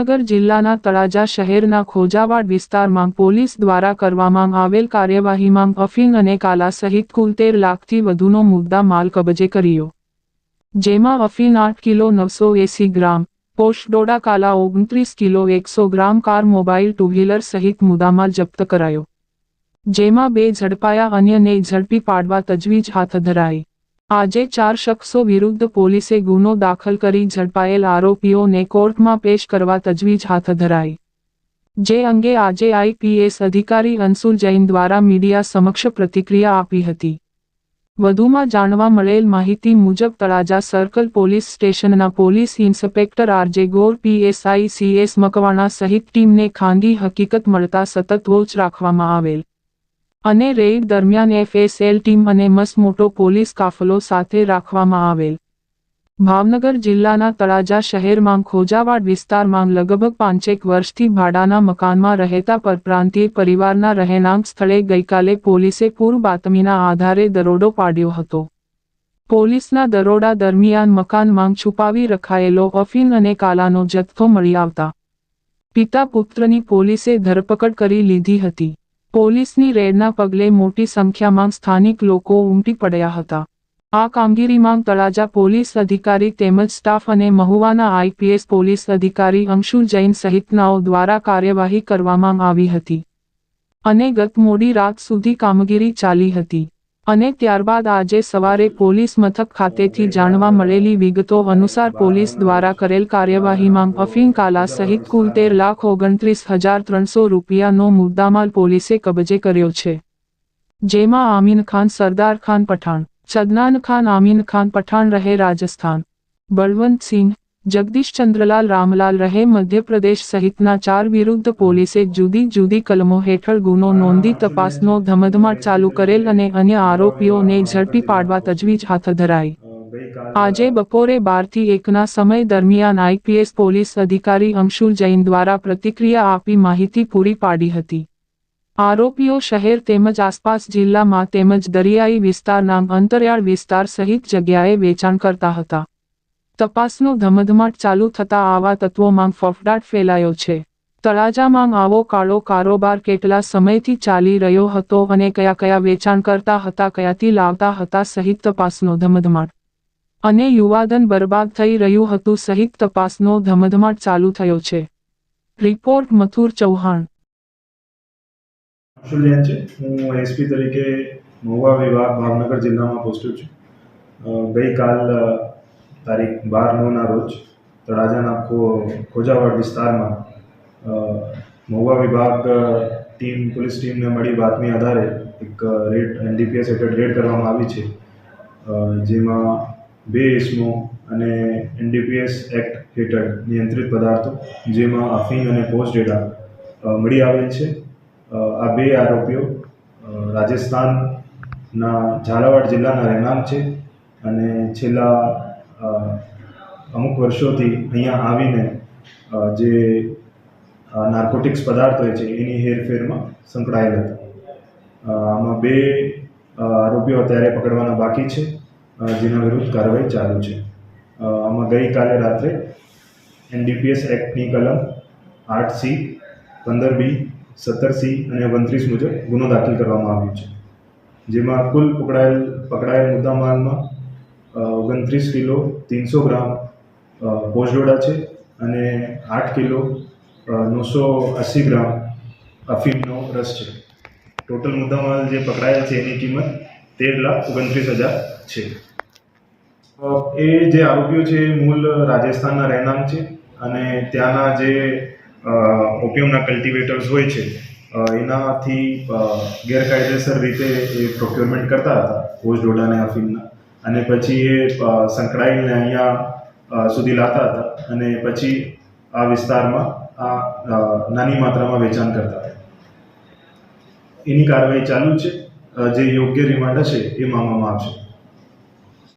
ભાવનગર જિલ્લાના તળાજા શહેરના ખોજાવાડ વિસ્તારમાં પોલીસ દ્વારા કરવામાં આવેલ કાર્યવાહીમાં અફીણ અને કાલા સહિત કુલ તેર લાખથી વધુનો મુદ્દા માલ કબજે કર્યો. જેમાં અફીણ આઠ કિલો નવસો એસી ગ્રામ પોસ્ટ ડોડા કાલા ઓગણત્રીસ કિલો એકસો gram car mobile two wheeler સહિત મુદ્દામાલ જપ્ત કરાયો. જેમાં બે ઝડપાયા અન્યને ઝડપી પાડવા તજવીજ હાથ ધરાઈ. આજે ચાર શખ્સો વિરુદ્ધ પોલીસે ગુનો દાખલ કરી ઝડપાયેલ આરોપીઓને કોર્ટમાં પેશ કરવા તજવીજ હાથ ધરાઈ. જે અંગે આજે આઈપીએસ અધિકારી અંશુલ જૈન દ્વારા મીડિયા સમક્ષ પ્રતિક્રિયા આપી હતી. વધુમાં જાણવા મળેલ માહિતી મુજબ તળાજા સર્કલ પોલીસ સ્ટેશનના police inspector RJ Gor PSI CS Makwana સહિત ટીમને ખાનગી હકીકત મળતા સતત વોચ રાખવામાં આવેલ. અને રેડ દરમિયાન એફએસએલ ટીમ અને મસમોટો પોલીસ કાફલો સાથે રાખવામાં આવેલ. ભાવનગર જિલ્લાના તળાજા શહેરમાં ખોજાવાડ વિસ્તારમાં લગભગ પાંચેક વર્ષથી ભાડાના મકાનમાં રહેતા પરપ્રાંતીય પરિવારના રહેણાંક સ્થળે ગઈકાલે પોલીસે પૂર્વ બાતમીના આધારે દરોડો પાડ્યો હતો. પોલીસના દરોડા દરમિયાન મકાનમાં છુપાવી રખાયેલો અફીન અને કાલાનો જથ્થો મળી આવતા. પિતા પુત્રની પોલીસે ધરપકડ કરી લીધી હતી. પોલીસની રેડના પગલે મોટી સંખ્યામાં સ્થાનિક લોકો ઉમટી પડ્યા હતા. આ કામગીરીમાં તળાજા પોલીસ અધિકારી તેમજ સ્ટાફ અને મહુવાના આઈપીએસ પોલીસ અધિકારી અંશુલ જૈન સહિતનાઓ દ્વારા કાર્યવાહી કરવામાં આવી હતી. અને ગત મોડી રાત સુધી કામગીરી ચાલી હતી. અને ત્યારબાદ આજે સવારે પોલીસ મથક ખાતેથી જાણવા મળેલી વિગતો અનુસાર પોલીસ દ્વારા કરેલ કાર્યવાહીમાં અફીણ કાલા સહિત કુલ તેર લાખ ઓગણત્રીસ હજાર ત્રણસો રૂપિયાનો મુદ્દામાલ પોલીસે કબજે કર્યો છે. જેમાં આમીન ખાન, સરદાર ખાન પઠાણ, સદનાન ખાન, આમીન ખાન પઠાણ રહે રાજસ્થાન, બળવંત સિંહ જગદીશ ચંદ્રલાલ રામલાલ રહે મધ્યપ્રદેશ સહિતના ચાર વિરુદ્ધ પોલીસે જુદી જુદી કલમો હેઠળ ગુનો નોંધી તપાસનો ધમધમાટ ચાલુ કરેલ અને અન્ય આરોપીઓને ઝડપી પાડવા તજવીજ હાથ ધરાઈ. આજે બપોરે બારથી એકના સમય દરમિયાન આઈપીએસ પોલીસ અધિકારી અંશુલ જૈન દ્વારા પ્રતિક્રિયા આપી માહિતી પૂરી પાડી હતી. આરોપીઓ શહેર તેમજ આસપાસ જિલ્લામાં તેમજ દરિયાઈ વિસ્તારના અંતરિયાળ વિસ્તાર સહિત જગ્યાએ વેચાણ કરતા હતા. તપાસનો ધમધમાટ ચાલુ થતા આવા તત્વોમાં ફફડાટ ફેલાયો છે. તળાજામાં આવો કાળો કારોબાર કેટલા સમયથી ચાલી રહ્યો હતો અને કયા કયા વેચાણ કરતા હતા, કયાથી લાવતા હતા સહિત તપાસનો ધમધમાટ. અને યુવાધન બરબાદ થઈ રહ્યું હતું સહિત તપાસનો ધમધમાટ ચાલુ થયો છે. રિપોર્ટ મથુર ચૌહાણ. હું એસપી તરીકે મહુવા વિભાગ ભાવનગર જિલ્લામાં પોસ્ટેડ છું. ગઈકાલ તારીખ બાર નવના રોજ તળાજાના ખોજાવાડ વિસ્તારમાં મહુવા વિભાગ ટીમ, પોલીસ ટીમને મળી બાતમી આધારે એક રેડ, એનડીપીએસ હેઠળ રેડ કરવામાં આવી છે. જેમાં બે ઇસમો અને એનડીપીએસ એક્ટ હેઠળ નિયંત્રિત પદાર્થો, જેમાં અફીણ અને પોસ્ટ ડેટા મળી આવેલ છે. આ બે આરોપીઓ રાજસ્થાનના ઝાલાવાડ જિલ્લાના રહેણાંક છે અને છેલ્લા અમુક વર્ષોથી અહીંયા આવીને જે નાર્કોટિક્સ પદાર્થ હોય છે, એની હેરફેરમાં સંકળાયેલ હતા. આમાં બે આરોપીઓ અત્યારે પકડવાના બાકી છે જેના વિરુદ્ધ કાર્યવાહી ચાલુ છે. આમાં ગઈકાલે રાત્રે એનડીપીએસ એક્ટની કલમ આઠ સી પંદર બી સત્તર સી અને ઓગણત્રીસ મુજબ ગુનો દાખલ કરવામાં આવ્યો છે. જેમાં કુલ પકડાયેલ પકડાયેલ મુદ્દામાલમાં ઓગણત્રીસ કિલો, ત્રણસો ગ્રામ ભોજડોડા છે અને આઠ કિલો નવસો અસી ગ્રામ અફીમનો રસ છે. ટોટલ મુદ્દામાલ જે પકડાયેલ છે એની કિંમત તેર લાખ ઓગણત્રીસ હજાર છે. એ જે આરોપીઓ છે એ મૂળ રાજસ્થાનના રહેણાંક છે અને ત્યાંના જે ઓપિયમના કલ્ટિવેટર્સ હોય છે એનાથી ગેરકાયદેસર રીતે એ પ્રોક્યોરમેન્ટ કરતા હતા પોસ્ટ ડોડાને અફીણના અને પછી એ સંકળાઈને અહીંયા સુધી લાવતા હતા અને પછી આ વિસ્તારમાં આ નાની માત્રામાં વેચાણ કરતા હતા. એની કાર્યવાહી ચાલુ છે. જે યોગ્ય રિમાન્ડ હશે એ માંગવામાં આવશે.